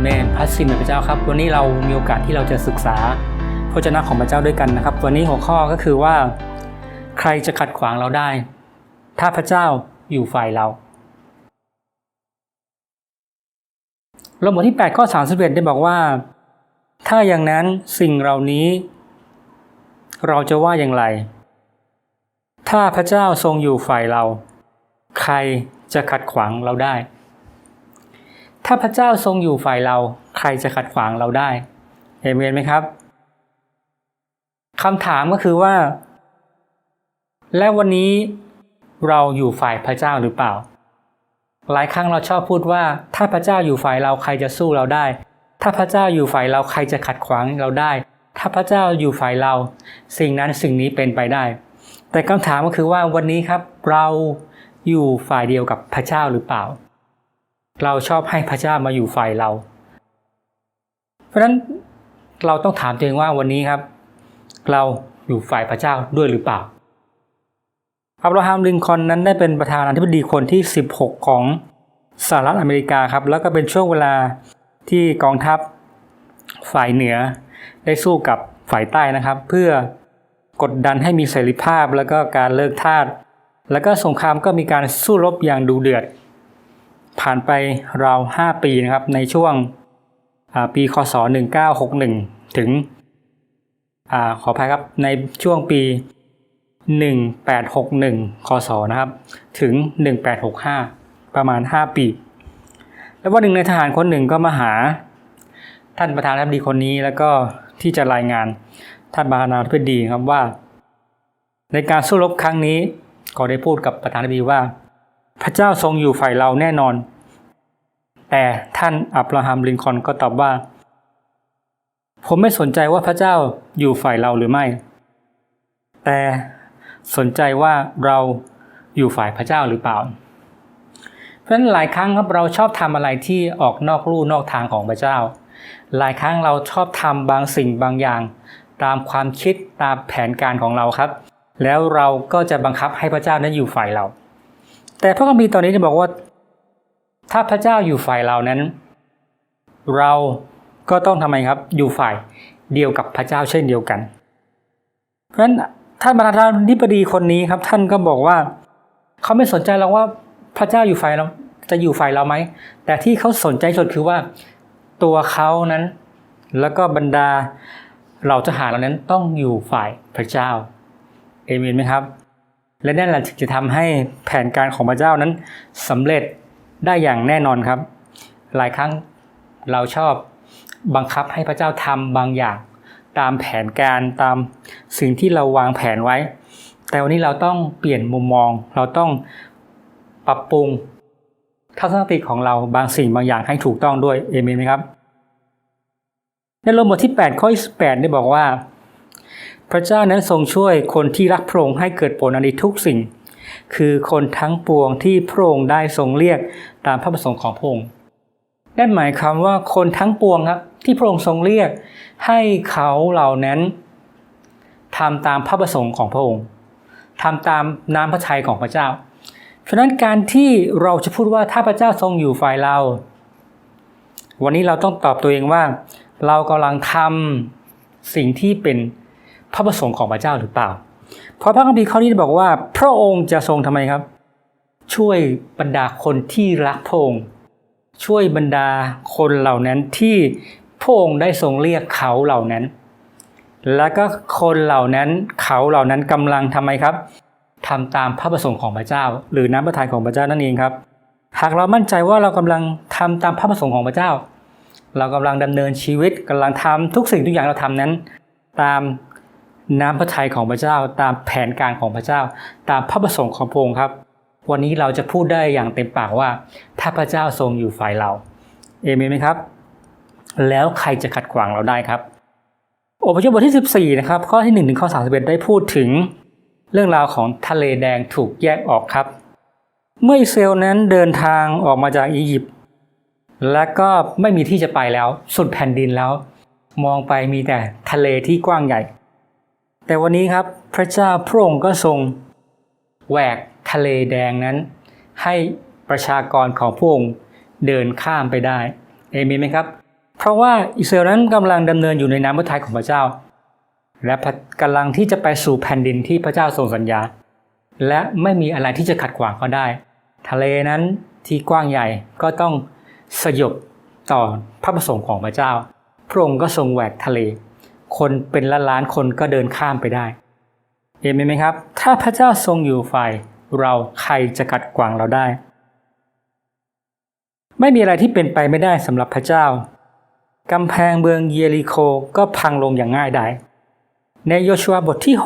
เมนพระสินพระเจ้าครับ วันนี้เรามีโอกาสที่เราจะศึกษาพระเจ้าของพระเจ้าด้วยกันนะครับ วันนี้หัวข้อก็คือว่า ใครจะขัดขวางเราได้ ถ้าพระเจ้าอยู่ฝ่ายเราโรมบทที่ 8 ข้อ 31 ได้บอกว่า ถ้าอย่างนั้นสิ่งเหล่านี้ เราจะว่าอย่างไร ถ้าพระเจ้าทรงอยู่ฝ่ายเรา ใครจะขัดขวางเราได้ ถ้าพระเจ้าทรงอยู่ฝ่ายเราใครจะขัดขวางเราได้เอเมนไหมครับคำถามก็คือว่า และวันนี้เราอยู่ฝ่ายพระเจ้าหรือเปล่า หลายครั้งเราชอบพูดว่า ถ้าพระเจ้าอยู่ฝ่ายเราใครจะสู้เราได้ ถ้าพระเจ้าอยู่ฝ่ายเราใครจะขัดขวางเราได้ ถ้าพระเจ้าอยู่ฝ่ายเรา สิ่งนั้นสิ่งนี้เป็นไปได้ แต่คำถามก็คือว่าวันนี้ครับเราอยู่ฝ่ายเดียวกับพระเจ้าหรือเปล่า เราชอบให้พระเจ้ามาอยู่ฝ่ายเรา เพราะฉะนั้นเราต้องถามตัวเองว่าวันนี้ครับ เราอยู่ฝ่ายพระเจ้าด้วยหรือเปล่า อับราฮัมลินคอนนั้นได้เป็นประธานาธิบดีคนที่ 16 ของสหรัฐอเมริกาครับ แล้วก็เป็นช่วงเวลาที่กองทัพฝ่ายเหนือได้สู้กับฝ่ายใต้นะครับ เพื่อกดดันให้มีเสรีภาพแล้วก็การเลิกทาสแล้วก็สงครามก็มีการสู้รบอย่างดูเดือด ผ่านไปราว 5 ปีนะครับในช่วงปีคศ 1961 ถึงอขออภัยครับในช่วงปี 1861 คศนะครับถึง 1865 ประมาณ 5 ปี แล้ววันหนึ่งในทหารคนหนึ่งก็มาหาท่านประธานาธิบดีคนนี้แล้วก็ที่จะรายงานท่านประธานาธิบดีครับว่า ในการสู้รบครั้งนี้ก็ได้พูดกับประธานาธิบดีว่า พระเจ้าทรงอยู่ฝ่ายเราแน่นอน แต่ท่านอับราฮัมลินคอนก็ตอบว่า ผมไม่สนใจว่าพระเจ้าอยู่ฝ่ายเราหรือไม่ แต่สนใจว่าเราอยู่ฝ่ายพระเจ้าหรือเปล่า เพราะฉะนั้นหลายครั้งครับเราชอบทำอะไรที่ออกนอกลู่นอกทางของพระเจ้า หลายครั้งเราชอบทำบางสิ่งบางอย่าง ตามความคิดตามแผนการของเราครับ แล้วเราก็จะบังคับให้พระเจ้านั้นอยู่ฝ่ายเรา แต่พระคัมภีร์ตอนนี้จะบอกว่า ถ้าพระเจ้าอยู่ฝ่ายเรานั้น เราก็ต้องทำไมครับ อยู่ฝ่ายเดียวกับพระเจ้าเช่นเดียวกัน เพราะฉะนั้นท่านประธานธิบดีคนนี้ครับ ท่านก็บอกว่าเขาไม่สนใจเราว่าพระเจ้าอยู่ฝ่ายเราจะอยู่ฝ่ายเราไหม แต่ที่เขาสนใจสุดคือว่าตัวเขานั้น แล้วก็บรรดาเราทหารเหล่านั้นต้องอยู่ฝ่ายพระเจ้าเอเมนไหมครับ และนั่นแหละจะทำให้แผนการของพระเจ้านั้นสำเร็จ ได้อย่างแน่นอนครับ หลายครั้งเราชอบบังคับให้พระเจ้าทำบางอย่าง ตามแผนการตามสิ่งที่เราวางแผนไว้ แต่วันนี้เราต้องเปลี่ยนมุมมอง เราต้องปรับปรุงทัศนคติของเราบางสิ่งบางอย่างให้ถูกต้องด้วยเอเมนไหมครับ ในโรมบทที่ 8 ข้อ28ได้บอกว่า พระเจ้านั้นทรงช่วยคนที่รักพระองค์ให้เกิดผลในทุกสิ่ง คือคนทั้งปวงที่พระองค์ได้ทรงเรียกตามพระประสงค์ของพระองค์นั่นหมายความว่าคนทั้งปวงครับที่พระองค์ทรงเรียกให้เขาเหล่านั้นทำตามพระประสงค์ของพระองค์ทำตามน้ำพระทัยของพระเจ้า ฉะนั้นการที่เราจะพูดว่าถ้าพระเจ้าทรงอยู่ฝ่ายเรา วันนี้เราต้องตอบตัวเองว่า เรากำลังทำสิ่งที่เป็นพระประสงค์ของพระเจ้าหรือเปล่า พราะพระคัมภีร์ข้อนี้บอกว่า พระองค์จะทรงทำไมครับ ช่วยบรรดาคนที่รักพระองค์ช่วยบรรดาคนเหล่านั้นที่พระองค์ได้ทรงเรียกเขาเหล่านั้น แล้วก็คนเหล่านั้นเขาเหล่านั้นกำลังทำไมครับทำตามพระประสงค์ของพระเจ้า หรือน้ำพระทัยของพระเจ้านั่นเองครับ หากเรามั่นใจว่าเรากำลังทำตามพระประสงค์ของพระเจ้า เรากำลังดำเนินชีวิตกำลังทำทุกสิ่งทุกอย่างเราทำนั้น ตาม น้ำพระทัยของพระเจ้าตามแผนการของพระเจ้า ตามพระประสงค์ของพระองค์ครับ วันนี้เราจะพูดได้อย่างเต็มปากว่า ถ้าพระเจ้าทรงอยู่ฝ่ายเราเอเมนไหมครับ แล้วใครจะขัดขวางเราได้ครับอพยพบทที่ 14 นะครับ ข้อที่1ถึงข้อ31 ได้พูดถึง เรื่องราวของทะเลแดงถูกแยกออกครับ เมื่ออิสราเอลนั้นเดินทางออกมาจากอียิปต์และก็ไม่มีที่จะไปแล้ว สุดแผ่นดินแล้ว มองไปมีแต่ทะเลที่กว้างใหญ่ แต่วันนี้ครับพระเจ้าพระองค์ก็ทรงแหวกทะเลแดงนั้น ให้ประชากรของพระองค์เดินข้ามไปได้เอเมนไหมครับ เพราะว่าอิสราเอลนั้นกำลังดำเนินอยู่ในน้ำพระทัยของพระเจ้า และกำลังที่จะไปสู่แผ่นดินที่พระเจ้าทรงสัญญา และไม่มีอะไรที่จะขัดขวางเขาได้ ทะเลนั้นที่กว้างใหญ่ก็ต้องสยบต่อพระประสงค์ของพระเจ้า พระองค์ก็ทรงแหวกทะเล คนเป็นล้านล้านคนก็เดินข้ามไปได้เห็นไหมครับ ถ้าพระเจ้าทรงอยู่ฝ่ายเราใครจะขัดขวางเราได้ ไม่มีอะไรที่เป็นไปไม่ได้สำหรับพระเจ้ากำแพงเมืองเยริโคก็พังลงอย่างง่ายดายในโยชัวบทที่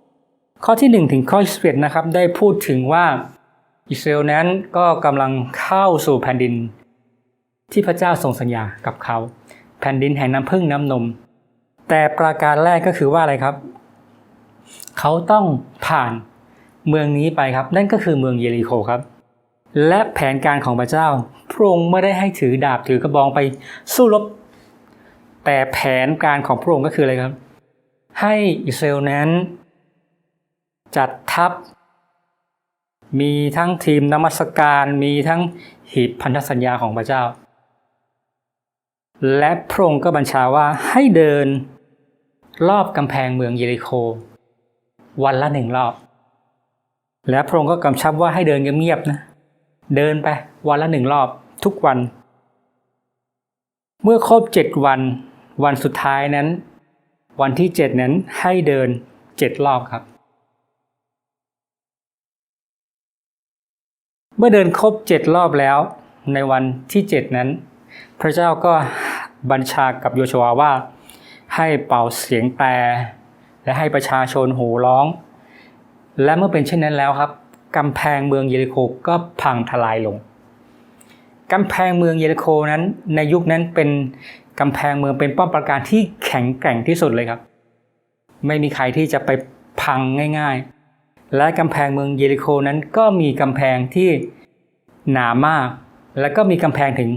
6 ข้อที่ 1 ถึงข้อ11นะครับ ได้พูดถึงว่าอิสราเอลนั้นก็กำลังเข้าสู่แผ่นดิน ที่พระเจ้าทรงสัญญากับเขา แผ่นดินแห่งน้ำพึ่งน้ำนม แต่ประการแรกก็คือว่าอะไรครับ เขาต้องผ่านเมืองนี้ไปครับ นั่นก็คือเมืองเยริโคครับ และแผนการของพระเจ้าพระองค์ไม่ได้ให้ถือดาบถือกระบองไปสู้รบ แต่แผนการของพระองค์ก็คืออะไรครับ ให้อิสราเอลนั้น จัดทัพ มีทั้งทีมนมัสการมีทั้งหีบพันธสัญญาของพระเจ้าและพระองค์ก็บัญชาว่าให้เดิน รอบกำแพงเมืองเยริโค วันละหนึ่งรอบ และพระองค์ก็กำชับว่าให้เดินเงียบๆนะ เดินไปวันละหนึ่งรอบทุกวัน เมื่อครบเจ็ดวัน วันสุดท้ายนั้น วันที่เจ็ดนั้นให้เดินเจ็ดรอบครับ เมื่อเดินครบเจ็ดรอบแล้ว ในวันที่เจ็ดนั้น พระเจ้าก็บัญชากับโยชัวว่า ให้เป่าเสียงแตรและให้ประชาชนโห่ร้อง และเมื่อเป็นเช่นนั้นแล้วครับกำแพงเมืองเยริโคก็พังทลายลงกำแพงเมืองเยริโคนั้น ในยุคนั้นเป็นกำแพงเมืองเป็นป้อมปราการที่แข็งแกร่งที่สุดเลยครับ ไม่มีใครที่จะไปพังง่าย ๆ และกำแพงเมืองเยริโคนั้นก็มีกำแพงที่หนามาก และก็มีกำแพงถึง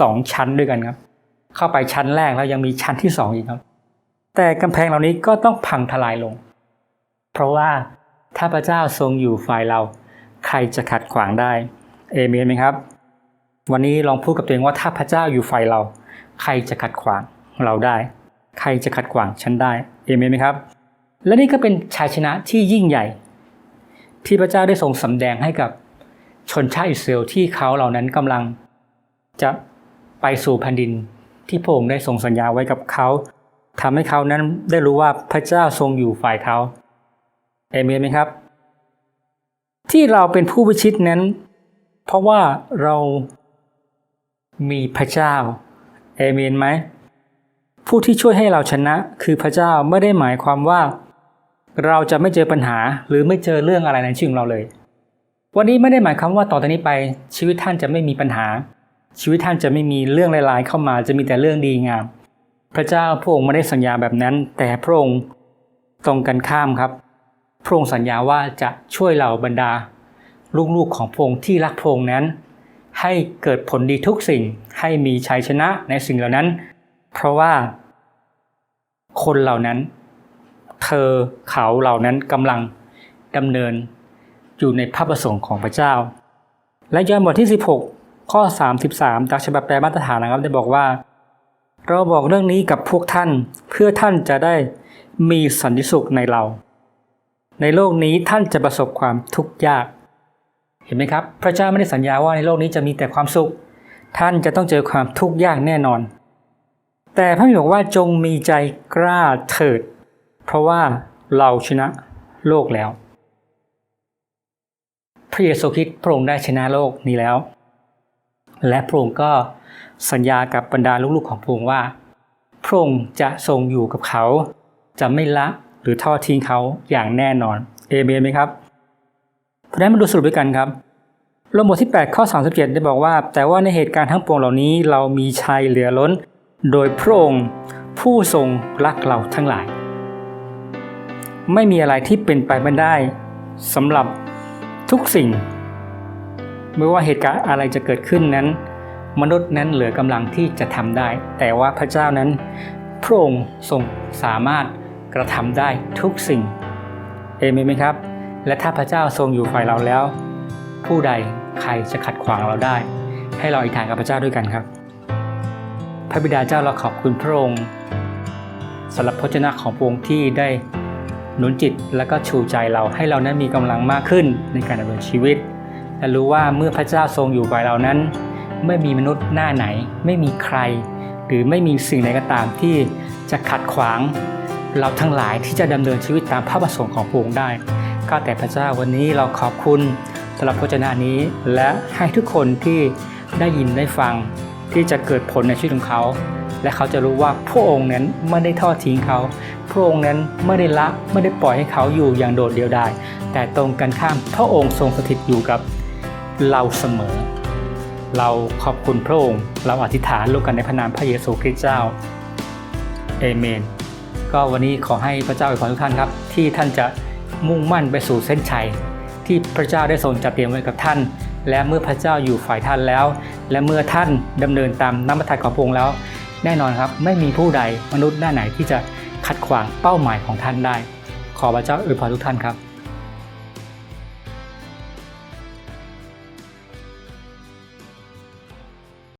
สองชั้นด้วยกันครับ เข้าไปชั้นแรกแล้วยังมีชั้นที่สองอีกครับ แต่กำแพงเหล่านี้ก็ต้องพังทลายลง เพราะว่าถ้าพระเจ้าทรงอยู่ฝ่ายเรา ใครจะขัดขวางได้ เอเมนไหมครับ วันนี้ลองพูดกับตัวเองว่าถ้าพระเจ้าอยู่ฝ่ายเรา ใครจะขัดขวางเราได้ ใครจะขัดขวางฉันได้ เอเมนไหมครับ และนี่ก็เป็นชัยชนะที่ยิ่งใหญ่ ที่พระเจ้าได้ทรงสำแดงให้กับชนชาติอิสราเอลที่เขาเหล่านั้นกำลังจะไปสู่แผ่นดินที่พระองค์ได้ทรงสัญญาไว้กับเขา ทำให้เขานั้นได้รู้ว่าพระเจ้าทรงอยู่ฝ่ายเขาเอเมนไหมครับ ที่เราเป็นผู้พิชิตนั้น เพราะว่าเรามีพระเจ้าเอเมนไหมผู้ที่ช่วยให้เราชนะคือพระเจ้าไม่ได้หมายความว่า เราจะไม่เจอปัญหาหรือไม่เจอเรื่องอะไรในชีวิตของเราเลย วันนี้ไม่ได้หมายความว่าต่อจากนี้ไป ชีวิตท่านจะไม่มีปัญหา ชีวิตท่านจะไม่มีเรื่องร้ายๆเข้ามาจะมีแต่เรื่องดีงาม พระเจ้าพระองค์ไม่ได้สัญญาแบบนั้น แต่พระองค์ตรงกันข้ามครับ พระองค์สัญญาว่าจะช่วยเหล่าบรรดา ลูกๆของพระองค์ที่รักพระองค์นั้น ให้เกิดผลดีทุกสิ่งให้มีชัยชนะในสิ่งเหล่านั้น เพราะว่า คนเหล่านั้น เธอเขาเหล่านั้นกำลังดำเนินอยู่ในพระประสงค์ของพระเจ้า และยอห์นบทที่ 16 ข้อ 33จากฉบับแปลมาตรฐานนะครับได้บอกว่า เราบอกเรื่องนี้กับพวกท่านเพื่อท่านจะได้มีสันติสุขในเรา ในโลกนี้ท่านจะประสบความทุกข์ยาก เห็นไหมครับ พระเจ้าไม่ได้สัญญาว่าในโลกนี้จะมีแต่ความสุข ท่านจะต้องเจอความทุกข์ยากแน่นอน แต่พระบิดาบอกว่าจงมีใจกล้าเถิด เพราะว่าเราชนะโลกแล้ว พระเยซูคริสต์พระองค์ได้ชนะโลกนี้แล้ว และพระองค์ก็ สัญญากับบรรดาลูกๆของพระองค์ว่า พระองค์จะทรงอยู่กับเขา จะไม่ละหรือทอดทิ้งเขาอย่างแน่นอนเอเมนไหมครับเพราะนั้นมาดูสรุปด้วยกันครับลงบทที่ 8 ข้อ 37 ได้บอกว่า แต่ว่าในเหตุการณ์ทั้งปวงเหล่านี้เรามีชัยเหลือล้น โดยพระองค์ผู้ทรงรักเราทั้งหลาย ไม่มีอะไรที่เป็นไปไม่ได้สำหรับทุกสิ่ง ไม่ว่าเหตุการณ์อะไรจะเกิดขึ้นนั้น มนุษย์นั้นเหลือกำลังที่จะทำได้ แต่ว่าพระเจ้านั้นพระองค์ทรงสามารถกระทำได้ทุกสิ่งเอเมนไหมครับ และถ้าพระเจ้าทรงอยู่ฝ่ายเราแล้ว ผู้ใดใครจะขัดขวางเราได้ ให้เราอธิษฐานกับพระเจ้าด้วยกันครับ พระบิดาเจ้าเราขอบคุณพระองค์สำหรับพระเจ้าของพระองค์ที่ได้หนุนจิตและก็ชูใจเราให้เรานั้นมีกำลังมากขึ้นในการดำเนินชีวิต และรู้ว่าเมื่อพระเจ้าทรงอยู่ฝ่ายเรานั้น ไม่มีมนุษย์หน้าไหน ไม่มีใคร หรือไม่มีสิ่งใดก็ตามที่จะขัดขวาง เราทั้งหลายที่จะดำเนินชีวิตตามพระประสงค์ของพระองค์ได้ข้าแต่พระเจ้าวันนี้เราขอบคุณสำหรับพระเจ้านี้ และให้ทุกคนที่ได้ยินได้ฟังที่จะเกิดผลในชีวิตของเขา และเขาจะรู้ว่าพระองค์นั้นไม่ได้ทอดทิ้งเขาพระองค์นั้นไม่ได้ละไม่ได้ปล่อยให้เขาอยู่อย่างโดดเดี่ยวดายแต่ตรงกันข้ามพระองค์ทรงสถิตอยู่กับเราเสมอ เราขอบคุณพระองค์ เราอธิษฐานร่วมกันในพระนามพระเยซูคริสต์เจ้าเอเมน ก็วันนี้ขอให้พระเจ้าอวยพรทุกท่านครับ ที่ท่านจะมุ่งมั่นไปสู่เส้นชัย ที่พระเจ้าได้ทรงจัดเตรียมไว้กับท่าน และเมื่อพระเจ้าอยู่ฝ่ายท่านแล้ว และเมื่อท่านดำเนินตามน้ำพระทัยของพระองค์แล้ว แน่นอนครับไม่มีผู้ใดมนุษย์หน้าไหนที่จะขัดขวางเป้าหมายของท่านได้ ขอพระเจ้าอวยพรทุกท่านครับ